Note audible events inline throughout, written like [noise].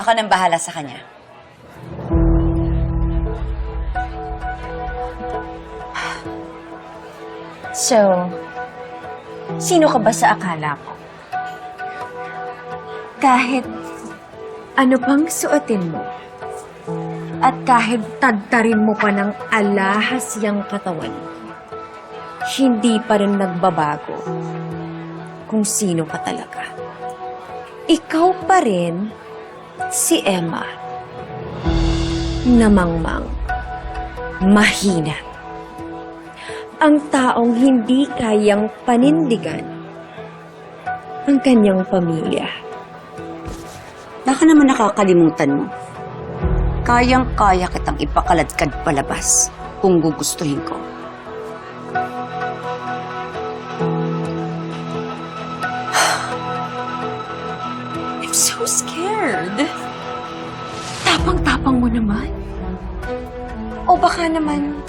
Ako nang bahala sa kanya. So, sino ka ba sa akala ko? Kahit ano pang suotin mo, at kahit tagtarin mo pa ng alahas yung katawan, hindi pa rin nagbabago kung sino ka talaga. Ikaw pa rin si Emma. Namangmang. Mahina ang taong hindi kayang panindigan ang kanyang pamilya. Baka naman nakakalimutan mo. Kayang-kaya kitang ipakaladkad palabas kung gugustuhin ko. Scared. Tapang-tapang mo naman. O baka naman,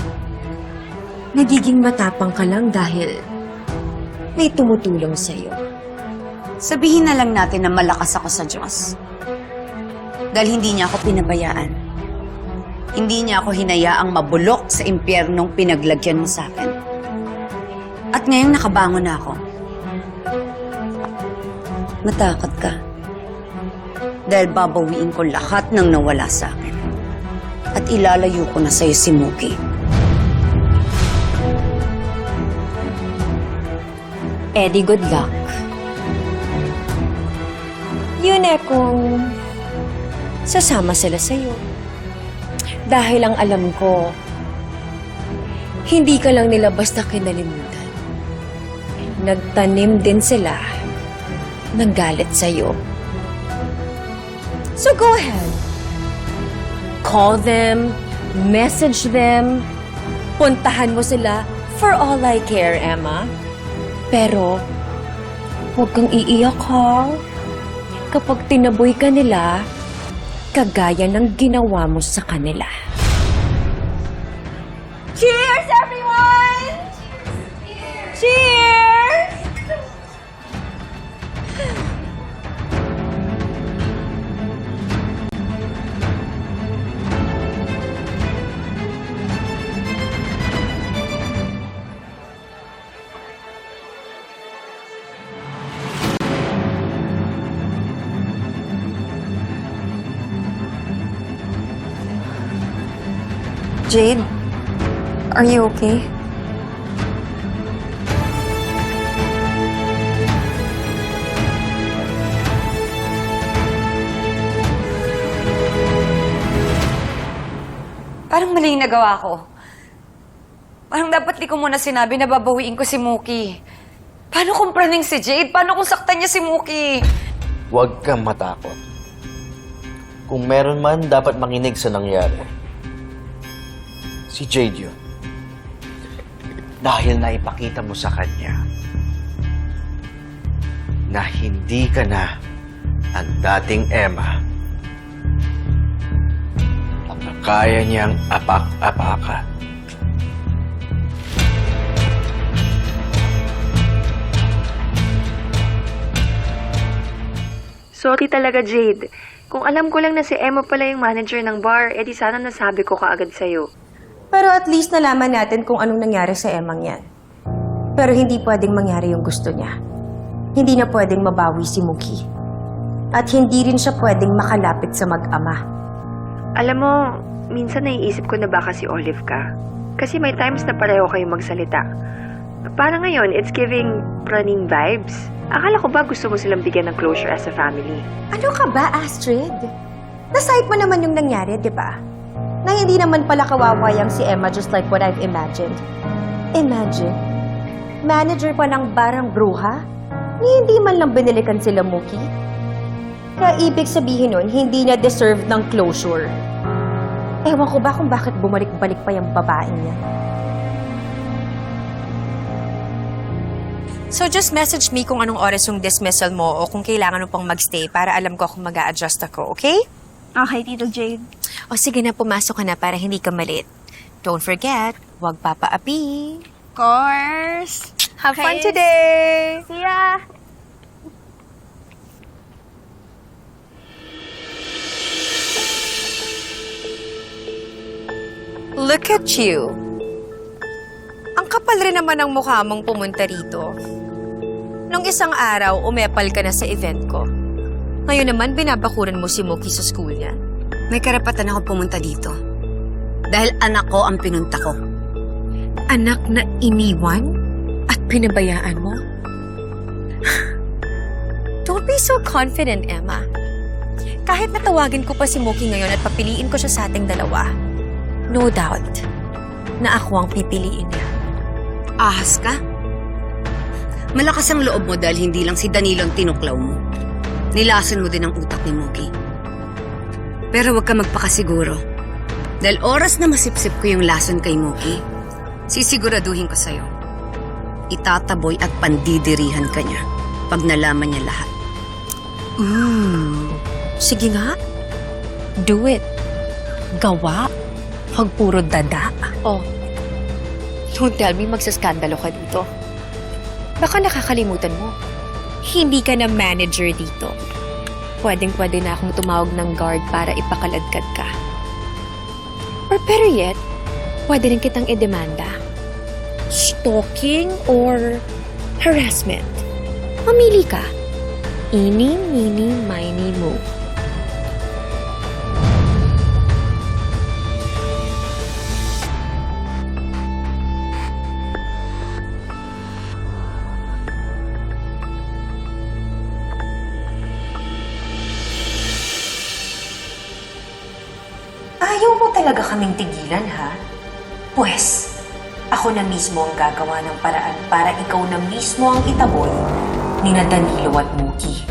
nagiging matapang ka lang dahil may tumutulong sa'yo. Sabihin na lang natin na malakas ako sa Diyos. Dahil hindi niya ako pinabayaan. Hindi niya ako hinayaang mabulok sa impyernong pinaglagyan mo sa. At ngayong nakabangon na ako. Matakot ka. Dahil babawiin ko lahat ng nawala sa akin. At ilalayo ko na sa'yo si Mookie. Eddie, good luck. Yun eh kung sasama sila sa'yo. Dahil ang alam ko, hindi ka lang nila basta kinalimutan. Nagtanim din sila ng galit sa'yo. So go ahead. Call them, message them, puntahan mo sila for all I care, Emma. Pero, huwag kang iiyak ha. Kapag tinaboy ka nila, kagaya ng ginawa mo sa kanila. Cheers, everyone! Cheers! Jade, are you okay? Parang mali yung nagawa ko. Parang dapat di ko muna sinabi na babawiin ko si Mookie. Paano kung praning si Jade? Paano kung saktan niya si Mookie? Huwag kang matakot. Kung meron man, dapat manginig sa nangyari. Si Jade yun. Dahil naipakita mo sa kanya na hindi ka na ang dating Emma. At na kaya niyang apak-apakan. Sorry talaga, Jade. Kung alam ko lang na si Emma pala yung manager ng bar, edi sana nasabi ko kaagad sa'yo. Pero at least nalaman natin kung anong nangyari sa Emang yan. Pero hindi pwedeng mangyari yung gusto niya. Hindi na pwedeng mabawi si Muki. At hindi rin siya pwedeng makalapit sa mag-ama. Alam mo, minsan naiisip ko na baka si Olive ka. Kasi may times na pareho kayo magsalita. Para ngayon, it's giving running vibes. Akala ko ba gusto mo silang bigyan ng closure as a family? Ano ka ba, Astrid? Nasayt mo naman yung nangyari, di ba? Na hindi naman pala kawawa yang si Emma just like what I've imagined. Imagine, manager pa ng barang bruha, ni hindi man lang binilikan sila Muki. Kaya ibig sabihin nun, hindi niya deserve ng closure. Ewan ko ba kung bakit bumalik-balik pa yung babaeng niya. So just message me kung anong oras yung dismissal mo o kung kailangan mo pang magstay para alam ko kung mag adjust ako, okay? Okay, Tito Jade. O sige na, pumasok ka na para hindi ka malit. Don't forget, wag papaapi. Of course. Have okay. fun today. See ya. Look at you. Ang kapal rin naman ang mukha mong pumunta rito. Nung isang araw, umepal ka na sa event ko. Ngayon naman, binabakuran mo si Mookie sa school niya. May karapatan ako pumunta dito. Dahil anak ko ang pinunta ko. Anak na iniwan at pinabayaan mo? [laughs] Don't be so confident, Emma. Kahit natawagin ko pa si Mookie ngayon at papiliin ko siya sa ating dalawa, no doubt na ako ang pipiliin niya. Ahas ka? Malakas ang loob mo dahil hindi lang si Danilo ang tinuklaw mo. Nilason mo din ang utak ni Mookie. Pero huwag ka magpakasiguro. Dahil oras na masipsip ko yung lason kay Mookie, sisiguraduhin ko sa'yo. Itataboy at pandidirihan ka niya pag nalaman niya lahat. Mm. Sige nga. Do it. Gawa. Huwag puro dada. Oh. Don't tell me magsaskandalo ka dito. Baka nakakalimutan mo. Hindi ka na manager dito. Pwedeng-pwede na akong tumawag ng guard para ipakaladkad ka. Or better yet, pwede rin kitang idemanda. Stalking or harassment. Mamili ka. Eeny, meeny, miny, mo. Ayaw mo talaga kaming tigilan, ha? Pwes, ako na mismo ang gagawa ng paraan para ikaw na mismo ang itaboy ni na Danilo at Muki.